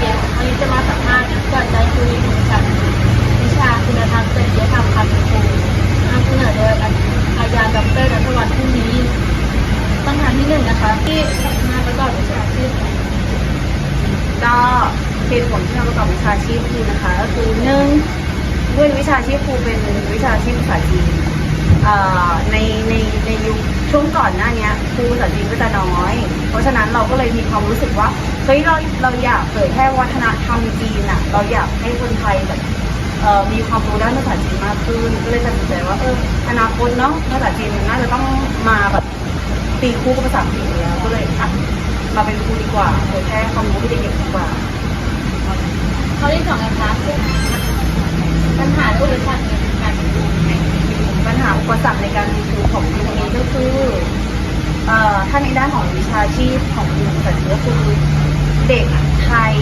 เยวันนี้จะมาสัมภาษณ์ก่อนใจคุยถึงกันวิชาคุณธรรมจริยธรรมคำครูนำเสนอโดยอาจารย์ดรนัทวัฒน์ผู้นี้คำถามที่หนึ่งนะคะ ที่มาประกอบวิชาชีพก็เหตุผลที่เราประกอบวิชาชีพครูนะคะ ก็คือหนึ่งด้วยวิชาชีพครูเป็นวิชาชีพภาษาจีนในในในยุคช่วงก่อนหน้านี้ครูภาษาจีนก็จะน้อย เพราะฉะนั้นเราก็เลยมีความรู้สึกว่า ฮ้ยเราเราอยากเผยแพร่วัฒนธรรมจีนอะเราอยากให้คนไทยแบบเอ่อมีความรู้ด้านภาษาจีนมากขึ้นก็เลยตัดสินใจว่าเอออนาคตเนาะภาษาจีนมันน่าจะต้องมาแบบตีคู่กับภาษาอังกฤษแล้วก็เลยอะมาเป็นครูดีกว่าเผยแพร่ความรู้ให้เด็กๆดีกว่าข้อที่สองนะคะปัญหาและอุปสรรคในการเรียนปัญหาอุปสรรคในการเรียนรู้ของครูนี้ก็คือเอ่อถ้าในด้านของวิชาชีพของครูแต่ก็คือ เด็กไทย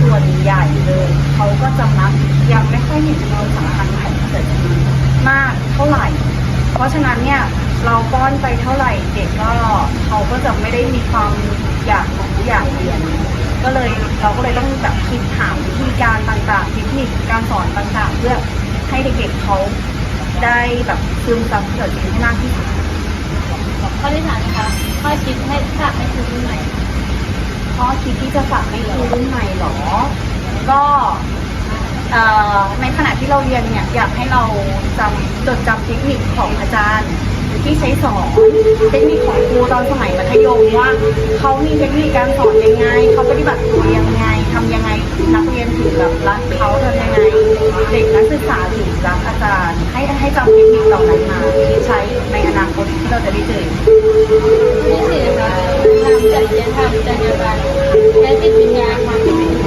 ส่วนใหญ่เลยเขาก็จะมักยังไม่ค่อยเห็นความสำคัญของภาษาจีนมากเท่าไหร่ เพราะฉะนั้นเนี่ยเราป้อนไปเท่าไหร่เด็กก็เขาก็จะไม่ได้มีความอยากรู้อยากเรียน ก็เลยเราก็เลยต้องแบบคิดหาวิธีการต่างๆเทคนิคการสอนต่างๆ เพื่อให้เด็กๆเขาได้แบบซึมซับเกิดขึ้นมากที่สุดข้อที่สามนะคะข้อคิดให้ฝากให้ครูรุ่นใหม่ เพราะคิดที่จะฝากให้ครูรุ่นใหม่เหรอ ก็ในขณะที่เราเรียนเนี่ยอยากให้เราจำจดจำเทคนิคของอาจารย์ที่ใช้สอนเทคนิคของครูตอนสมัยมัธยมว่าเขามีเทคนิคการสอนยังไงเขาปฏิบัติตัวยังไงทำยังไงนักเรียนถึงแบบรักเขาทำยังไงเด็กนักศึกษาถึงรักอาจารย์ ให้ให้จำเทคนิคเหล่านั้นมาที่ใช้ในอนาคตที่เราจะได้เจอ จริยธรรมจรรยาบรรณและจิตวิญญาณความเป็นอยู่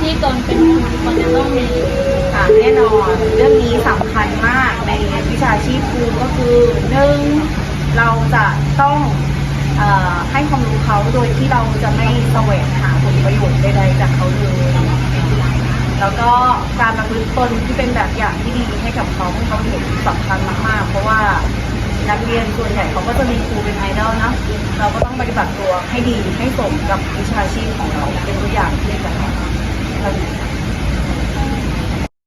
ที่ตนเป็นครูควรจะต้องมี ค่ะแน่นอนเรื่องนี้สำคัญมากในวิชาชีพครูก็คือหนึ่งเราจะต้องเออให้ความรู้เขาโดยที่เราจะไม่แสวงหาผลประโยชน์ใดๆจากเขาเลยแล้วก็การประพฤติตนที่เป็นแบบอย่างที่ดีให้กับเขาเขาเห็นสำคัญมากๆเพราะว่า นักเรียนส่วนใหญ่เขาก็จะมีครูเป็นไอดอลนะเราก็ต้องปฏิบัติตัวให้ดีให้สมกับวิชาชีพของเราเป็นตัวอย่างที่ดีกับเขาเท่านั้น